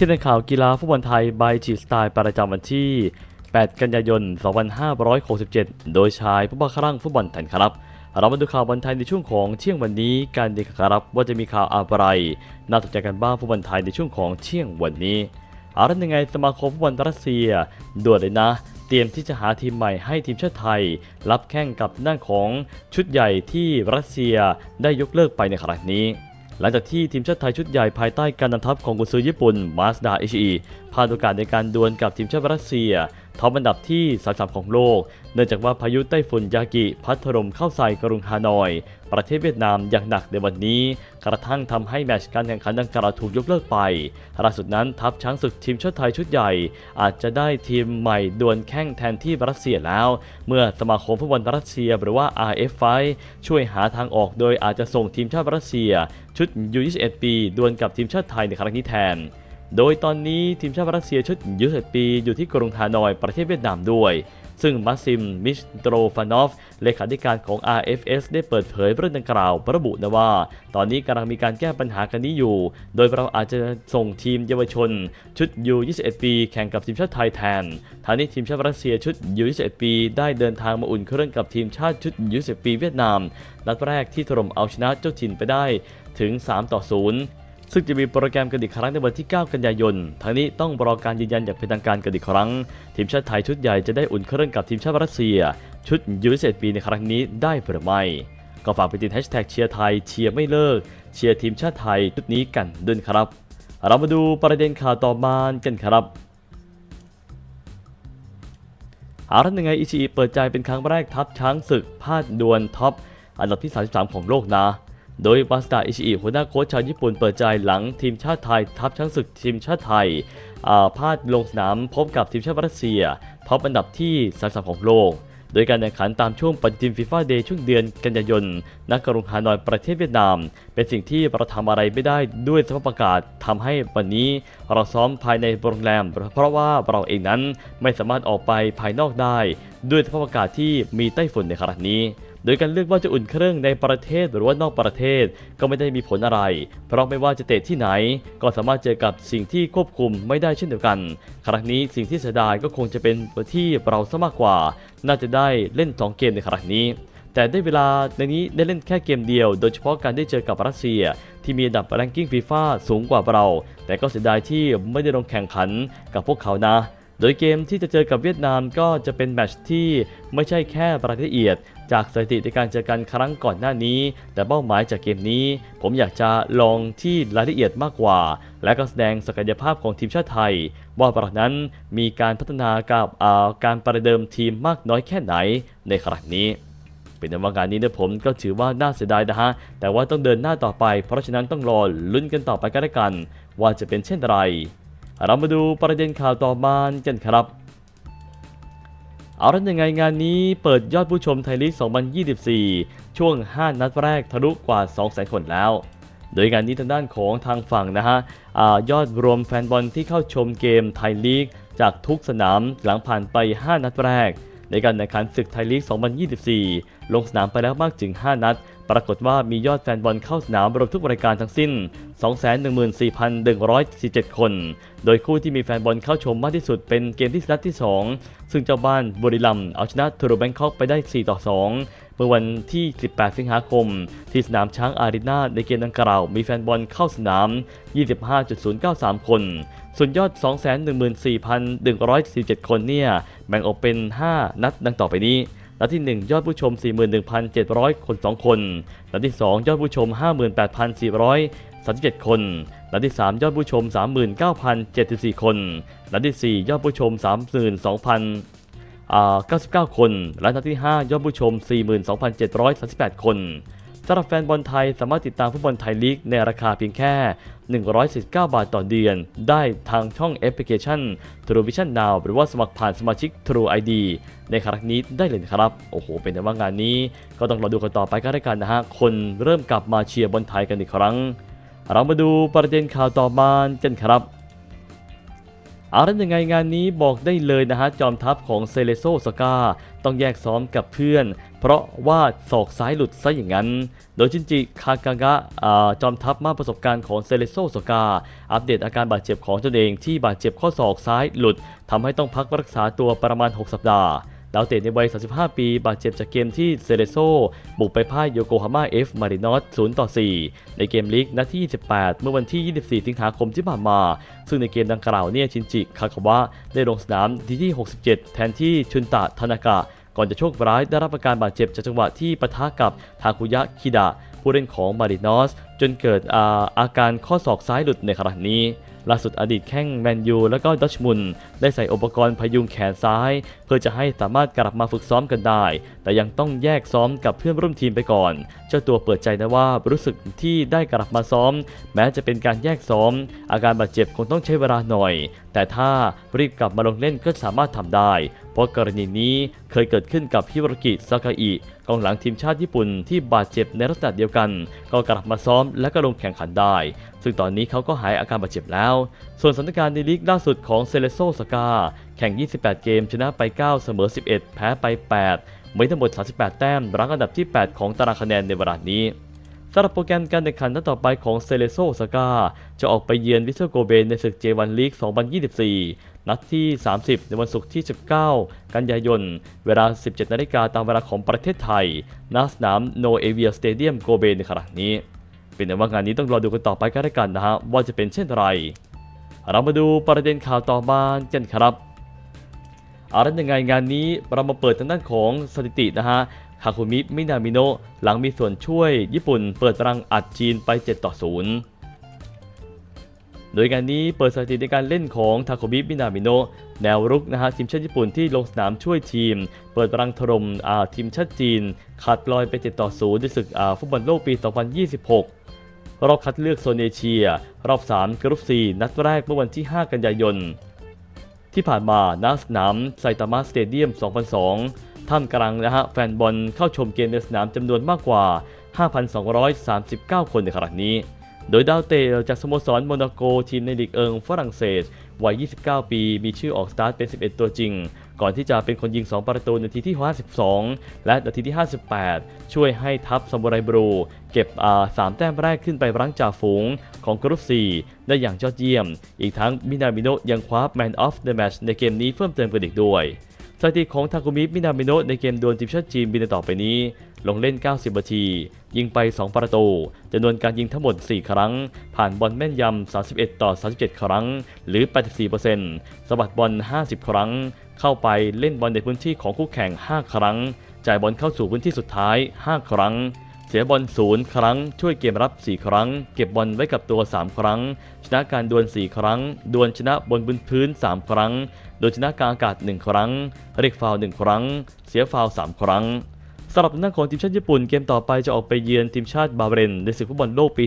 ที่ในข่าวกีฬาฟุตบอลไทยบายจีสไตล์ประจำวันที่ 8 กันยายน 2567 โดยชายผู้บังคับฟุตบอลไทยครับ เรามาดูข่าวบอลไทยในช่วงของเที่ยงวันนี้กันดีครับว่าจะมีข่าวอะไร น่าสนใจกันบ้างฟุตบอลไทยในช่วงของเที่ยงวันนี้อาละยังไงสมาคมฟุตบอลรัสเซียด่วนเลยนะ เตรียมที่จะหาทีมใหม่ให้ทีมชาติไทย รับแข่งกับด้านของชุดใหญ่ที่รัสเซียได้ยกเลิกไปในครั้งนี้ หลังจากที่ทีมชาติไทยชุดใหญ่ภายใต้การนำทัพของกุนซือญี่ปุ่นมาสดาเอชีพลาดโอกาสในการดวลกับทีมชาติรัสเซีย ท็อปอันดับที่ 33 ของโลก เนื่องจากว่าพายุไต้ฝุ่นยากิพัดถล่มเข้าใส่กรุงฮานอย ประเทศเวียดนามอย่างหนักในวันนี้ กระทั่งทำให้แมตช์การแข่งขันดังกล่าวถูกยกเลิกไปล่าสุดนั้นทัพช้างศึกทีมชาติไทยชุดใหญ่ อาจจะได้ทีมใหม่ดวลแข่งแทนที่รัสเซียแล้ว เมื่อสมาคมฟุตบอลรัสเซียหรือว่า RF ช่วยหาทางออกโดยอาจจะส่งทีมชาติรัสเซีย ชุด U21 ปีดวลกับทีมชาติไทยในครั้งนี้แทน โดยตอนนี้ทีมชาติรัสเซียชุด21ปีอยู่ที่กรุงฮานอยประเทศเวียดนามด้วย ซึ่งมาซิม มิชโตรฟานอฟ เลขาธิการของ RFS ได้เปิดเผยเรื่องดังกล่าว ระบุนะว่า ตอนนี้กำลังมีการแก้ปัญหากันนี้อยู่ โดยเราอาจจะส่งทีมเยาวชน ชุด U21 ปี แข่งกับทีมชาติไทยแทนทางนี้ทีมชาติรัสเซียชุด U21 ปี ได้เดินทางมาอุ่นเครื่องกับทีมชาติชุด U21 ปีเวียดนาม นัดแรกที่ถล่มเอาชนะเจ้าถิ่นไปได้ถึง 3 ต่อ 0 ซึ่งจะมีโปรแกรมกันอีกครั้งในวันที่ 9 กันยายนทั้งนี้ต้องรอการยืนยันอย่างเป็นทางการกันอีกครั้ง ทีมชาติไทยชุดใหญ่จะได้อุ่นเครื่องกับทีมชาติรัสเซีย ชุดยูเซปีในครั้งนี้ได้หรือไม่ก็ฝากไปติดแฮชแท็กเชียร์ไทยเชียร์ไม่เลิก เชียร์ทีมชาติไทยชุดนี้กันด้วยครับ เรามาดูประเด็นข่าวต่อมากันครับอารันยังไงอิชิอิเปิดใจเป็นครั้งแรกทัพช้างศึกพลาดดวลท็อปอันดับที่ 33 ของโลกนะ โดยมาสดาอิชิอิหัวหน้าโค้ชชาวญี่ปุ่นเปิดใจหลังทีมชาติไทย ทัพช้างศึกทีมชาติไทยอาพลาดลงสนามพบกับทีมชาติรัสเซียท็อปอันดับที่ 33 ของโลก โดยการแข่งขันตามช่วงปฏิทินฟีฟ่าเดย์ช่วงเดือนกันยายนณกกรุงฮานอยประเทศเวียดนาม เป็นสิ่งที่เราทำอะไรไม่ได้ด้วยสภาพอากาศทำให้วันนี้เราซ้อมภายในโรงแรม เพราะว่าเราเองนั้นไม่สามารถออกไปภายนอกได้ด้วยสภาพอากาศที่มีไต้ฝุ่นในขณะนี้ โดยการเลือกว่าจะอุ่นเครื่องในประเทศหรือว่านอกประเทศก็ไม่ได้มีผลอะไร เพราะไม่ว่าจะเตะที่ไหน ก็สามารถเจอกับสิ่งที่ควบคุมไม่ได้เช่นเดียวกัน ครั้งนี้สิ่งที่เสียดายก็คงจะเป็นที่เราซะมากกว่า น่าจะได้เล่น 2 เกมในครั้งนี้แต่ได้เวลาในนี้ได้เล่นแค่เกมเดียว โดยเฉพาะการได้เจอกับรัสเซีย ที่มีอันดับแรงกิ้งฟีฟ่าสูงกว่าเรา แต่ก็เสียดายที่ไม่ได้ลงแข่งขันกับพวกเขานะ โดยเกมที่จะเจอกับเวียดนามก็จะเป็นแมตช์ที่ไม่ใช่แค่รายละเอียด จากสถิติในการเจอกันครั้งก่อนหน้านี้ แต่เป้าหมายจากเกมนี้ ผมอยากจะลองที่รายละเอียดมากกว่า และก็แสดงศักยภาพของทีมชาติไทย ว่าเรานั้นมีการพัฒนากับอาการประเดิมทีมมากน้อยแค่ไหนในครั้งนี้เป็นในว่างานนี้นี่ยผมก็ถือว่าน่าเสียดายนะฮะ แต่ว่าต้องเดินหน้าต่อไป เพราะฉะนั้นต้องรอลุ้นกันต่อไปกันแล้วกัน ว่าจะเป็นเช่นไร เรามาดูประเด็นข่าวต่อมากันครับ เอาละยังไงงานนี้เปิดยอดผู้ชมไทยลีก 2024 ช่วง 5 นัดแรกทะลุกว่า 200,000 คนแล้ว โดยงานนี้ทางด้านของทางฝั่งนะฮะอยอดรวมแฟนบอลที่เข้าชมเกมไทยลีก จากทุกสนามหลังผ่านไป 5 นัดแรก ในการแข่งขันศึกไทยลีก 2024 ลงสนามไปแล้วมากถึง 5 นัด ปรากฏว่ามียอดแฟนบอลเข้าสนามรวมทุกรายการทั้งสิ้น 214,147 คน โดยคู่ที่มีแฟนบอลเข้าชมมากที่สุดเป็นเกมที่นัดที่ 2 ซึ่งเจ้าบ้านบุรีรัมย์เอาชนะทูรูแบงคอกไปได้ 4 ต่อ 2 เมื่อวันที่ 18 สิงหาคม ที่สนามช้างอารีนาในเกมดังกล่าวมีแฟนบอลเข้าสนาม 25.093 คน ส่วนยอด 214,147 คนเนี่ยแบ่งออกเป็น 5 นัดดังต่อไปนี้ นัดที่ 1 ยอดผู้ชม 41,700 คน 2 คน นัดที่ 2 ยอดผู้ชม 58,437 คน นัดที่ 3 ยอดผู้ชม 39,074 คน นัดที่ 4 ยอดผู้ชม 32,000อ่า99 คน และนัดที่ 5 ยอดผู้ชม 42,738 คน สำหรับแฟนบอลไทยสามารถติดตามฟุตบอลไทยลีกในราคาเพียงแค่ 149 บาทต่อเดือน ได้ทางช่องแอปพลิเคชัน True Vision Now หรือว่าสมัครผ่านสมาชิก True ID ในครั้งนี้ได้เลยครับ โอ้โห เป็นแต่ว่างานนี้ ก็ต้องรอดูกันต่อไปก็ได้กันนะฮะ คนเริ่มกลับมาเชียร์บอลไทยกันอีกครั้ง เรามาดูประเด็นข่าวต่อมากันครับ เอาละยังไงงานนี้บอกได้เลยนะฮะจอมทัพของเซเลโซสกาต้องแยกซ้อมกับเพื่อน เพราะว่าศอกซ้ายหลุดซะอย่างนั้น โดยจินจิคากางะจอมทัพมากประสบการณ์ของเซเลโซสกา อัปเดตอาการบาดเจ็บของตนเองที่บาดเจ็บข้อศอกซ้ายหลุดทำให้ต้องพักรักษาตัวประมาณ 6 สัปดาห์าวเตะในวัย 35 ปี บาดเจ็บจากเกมที่เซเลโซบุกไปพ่ายโยโกฮาม่าเอฟมารินอส0ต่อ 4 ในเกมลีกนัดที่ 28 เมื่อวันที่ 24 สิงหาคมที่ผ่านมา ซึ่งในเกมดังกล่าวเนี่ยชินจิคาคาวะได้ลงสนามที่ที่ 67 แทนที่ชุนตะทานากะก่อนจะโชคร้ายได้รับอาการบาดเจ็บจากจังหวะที่ปะทะกับทาคุยะคิดะผู้เล่นของมารินอส จนเกิดอาอาการข้อศอกซ้ายหลุดในขณะนี้ล่าสุดอดีตแข้งแมนยูและก็ดัชมุน ได้ใส่อุปกรณ์พยุงแขนซ้าย เพื่อจะให้สามารถกลับมาฝึกซ้อมกันได้ แต่ยังต้องแยกซ้อมกับเพื่อนร่วมทีมไปก่อน เจ้าตัวเปิดใจนะว่ารู้สึกที่ได้กลับมาซ้อม แม้จะเป็นการแยกซ้อม อาการบาดเจ็บคงต้องใช้เวลาหน่อย แต่ถ้ารีบกลับมาลงเล่นก็สามารถทำได้ เพราะกรณีนี้เคยเกิดขึ้นกับฮิโรกิซากาอิกองหลังทีมชาติญี่ปุ่นที่บาดเจ็บในลักษณะเดียวกัน ก็กลับมาซ้อมและก็ลงแข่งขันได้ ซึ่งตอนนี้เขาก็หายอาการบาดเจ็บแล้ว ส่วนสถานการณ์ในลีกล่าสุดของเซเลโซสกาแข่ง 28 เกม ชนะไป 9 เสมอ 11 แพ้ไป8มีทั้งหมด 38 แต้ม รั้งอันดับที่ 8 ของตารางคะแนนในเวลานี้สำหรับโปรแกรมการแข่งขันนัดต่อไปของเซเลโซสกาจะออกไปเยือนวิเซอร์โกเบนในศึก J1 League 2024 นัดที่ 30 ในวันศุกร์ที่ 19 กันยายน เวลา 17 นาฬิกาตามเวลาของประเทศไทยณสนามโนเอเวียสเตเดียมโกเบในขณะนี้ เป็นแต่ว่างานนี้ต้องรอดูกันต่อไปกันแล้วกันนะฮะว่าจะเป็นเช่นไร เรามาดูประเด็นข่าวต่อมากันครับอาละยังไงงานนี้เรามาเปิดทางด้านของสถิตินะฮะคาคุมิมินามิโนะหลังมีส่วนช่วยญี่ปุ่นเปิดรังอัดจีนไป 7 ต่อ 0 โดยงานนี้เปิดสถิติในการเล่นของทาโคมิมินามิโนะแนวรุกนะฮะทีมชาติญี่ปุ่นที่ลงสนามช่วยทีม เปิดรังถล่มอ่าทีมชาติจีนขาดลอยไป 7 ต่อ 0 ในศึกอาฟุตบอลโลกปี 2026 รอบคัดเลือกโซนเอเชีย รอบ 3 กรุ๊ป4นัดแรกเมื่อวันที่ 5 กันยายน ที่ผ่านมาณสนามไซตามะสเตเดียม 2002 ท่ามกลางนะฮะแฟนบอลเข้าชมเกมในสนามจำนวนมากกว่า 5,239 คนในขณะนี้ โดยดาวเตะจากสโมสรโมนาโกทีมในลีกเอิงฝรั่งเศสวัย 29 ปี มีชื่อออกสตาร์ทเป็น 11 ตัวจริง ก่อนที่จะเป็นคนยิง 2 ประตูในาทีที่ 52 และนาทีที่ 58 ช่วยให้ทัพซามูไรบรูเก็บสามแต้มแรกขึ้นไปรั้งจ่าฝูงของกรุ๊ป 4 ได้อย่างยอดเยี่ยม อีกทั้งมินามิโนะยังคว้า Man of the Match ในเกมนี้เพิ่มเติมกันอีกด้วยสถิติของทาคุมิมินามิโนะในเกมดวลทีมชาติจีนบินต่อไปนี้ ลงเล่น 90 นาที ยิงไป 2 ประตูจำนวนการยิงทั้งหมด 4 ครั้ง ผ่านบอลแม่นยำ 31 ต่อ 37 ครั้ง หรือ 84%สะบัดบอล 50 ครั้ง เข้าไปเล่นบอลในพื้นที่ของคู่แข่ง 5 ครั้ง จ่ายบอลเข้าสู่พื้นที่สุดท้าย 5 ครั้ง เสียบอลศูนย์ครั้ง ช่วยเกมรับ 4 ครั้ง เก็บบอลไว้กับตัว 3 ครั้ง ชนะการดวล 4 ครั้ง ดวลชนะบนบนพื้น 3 ครั้ง โดยชนะกลางอากาศ 1 ครั้ง เรียกฟาวล์1ครั้ง เสียฟาวล์3ครั้งสำหรับหน้าของทีมชาติญี่ปุ่นเกมต่อไปจะออกไปเยือนทีมชาติบาเรนในศึกฟุตบอลโลกปี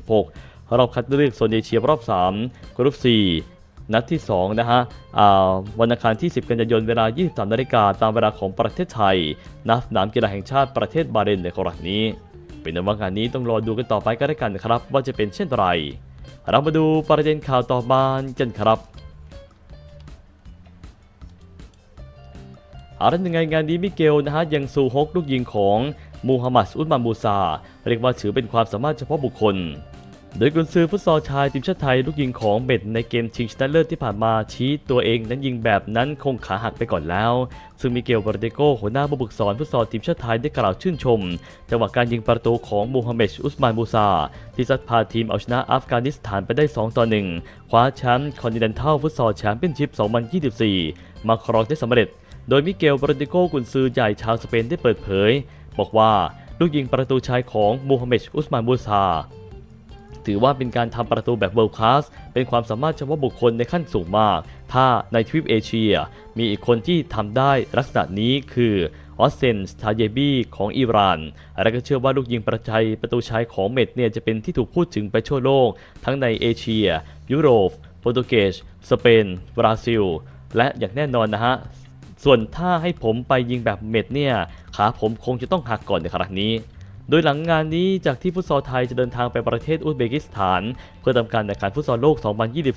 2026 รอบคัดเลือกโซนเอเชียรอบ 3 กรุ๊ป 4 นัดที่2นะฮะอ่าวันอังคารที่ 10 กันยายนเวลา 23นาฬิกาตามเวลาของประเทศไทยณสนามกีฬาแห่งชาติประเทศบาเรนในครั้งนี้ เป็นในว่างานนี้ต้องรอดูกันต่อไปกันแล้วกันครับ ว่าจะเป็นเช่นไร เรามาดูประเด็นข่าวต่อมากันครับอาละยังไงงานนี้มิเกลนะฮะยังซูฮกลูกยิงของมูฮัมหมัดอุสมานมูซา เรียกว่าถือเป็นความสามารถเฉพาะบุคคล โดยกุนซือฟุตซอลชายทีมชาติไทยลูกยิงของเบ็ดในเกมชิงชนะเลิศที่ผ่านมาชี้ตัวเองนั้นยิงแบบนั้นคงขาหักไปก่อนแล้ว ซึ่งมิเกลบรเดโกหัวหน้าผู้ฝึกสอนฟุตซอลทีมชาติไทยได้กล่าวชื่นชม จังหวะการยิงประตูของมูฮัมเหม็ดอุสมานมูซา ที่ซัดพาทีมเอาชนะอัฟกานิสถานไปได้ 2 ต่อ 1 คว้าแชมป์คอนติเนนทัลฟุตซอลแชมเปี้ยนชิพ 2024 มาครองได้สำเร็จ โดยมิเกลบรเดโกกุนซือใหญ่ชาวสเปนได้เปิดเผย บอกว่าลูกยิงประตูชายของมูฮัมเหม็ดอุสมานมูซา ถือว่าเป็นการทำประตูแบบเวิลด์คลาสเป็นความสามารถเฉพาะบุคคลในขั้นสูงมาก ถ้าในทวีปเอเชีย มีอีกคนที่ทำได้ลักษณะนี้คือออสเซนสทาเยบีของอิหร่าน และก็เชื่อว่าลูกยิงประชัยประตูชายของเม็ดเนี่ยจะเป็นที่ถูกพูดถึงไปทั่วโลก ทั้งในเอเชีย ยุโรป โปรตุเกส สเปน บราซิล และอย่างแน่นอนนะฮะ ส่วนถ้าให้ผมไปยิงแบบเม็ดเนี่ย ขาผมคงจะต้องหักก่อนในขณะนี้ โดยหลังงานนี้จากที่ฟุตซอลไทยจะเดินทางไปประเทศอุซเบกิสถาน เพื่อทำการแข่งขันฟุตซอลโลก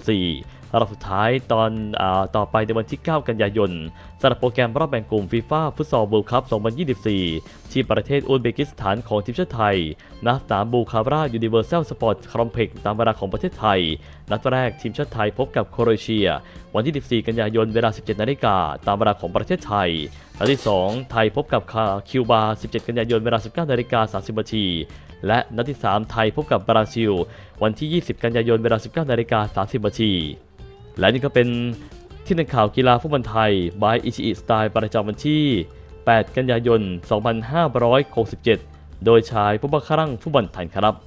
2024 รอบสุดท้ายตอนอต่อไปในวันที่ 9 กันยายนสำหรับโปรแกรมรอบแบ่งกลุ่มฟีฟ่าฟุตซอลเวิลด์คัพ 2024 ที่ประเทศอุซเบกิสถานของทีมชาติไทยณสนามบูคาร่ายูนิเวอร์แซลสปอร์ตคอมเพล็กซ์ตามเวลาของประเทศไทย นัดแรกทีมชาติไทยพบกับโครเอเชีย วันที่ 14 กันยายนเวลา 17 นาฬิกาตามเวลาของประเทศไทยนัดที่ 2 ไทยพบกับคิวบา 17 กันยายนเวลา 19 นาฬิกา 30 นาที และนัดที่ 3 ไทยพบกับบราซิล วันที่ 20 กันยายนเวลา 19 นาฬิกา 30 นาที และนี่ก็เป็นที่ในข่าวกีฬาฟุตบอลไทย by อิชิอิสไตล์ประจำวันที่ 8 กันยายน 2567 โดยชายผู้บังคับฟุตบอลไทยครับ